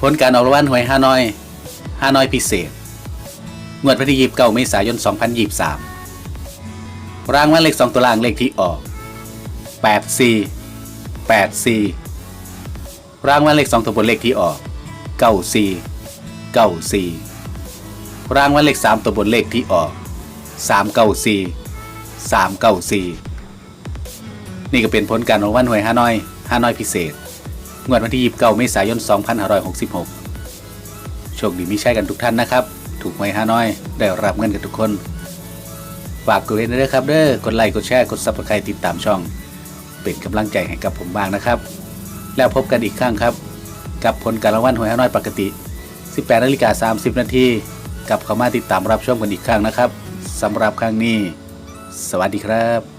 ผลการออกรางวัลหวยฮานอยฮานอยพิเศษ งวดวันที่29เมษายน 2023 รางวัลเลข2ตัวล่างเลขที่ออก 84 84 รางวัลเลข2ตัวบนเลขที่ออก 94 94 รางวัลเลข3ตัวบนเลขที่ออก 394 394 นี่ก็เป็นผลการออกรางวัลหวยฮานอยฮานอยพิเศษ งวดวันที่29เมษายน 2566 โชคดีมีใช่กันทุกท่านนะครับ ถูกหวยฮานอย ได้รับเงินกันทุกคน ฝากกดไลค์ด้วยครับเด้อกดไลค์กดแชร์กดซับสไครต์ติดตามช่อง เป็นกำลังใจให้กับผมบ้างนะครับ แล้วพบกันอีกครั้งครับ กับผลการรางวัลหวยฮานอยปกติ 18นาฬิกา30 นาทีกลับเข้ามาติดตามรับชมกันอีกครั้งนะครับสำหรับครั้งนี้ สวัสดีครับ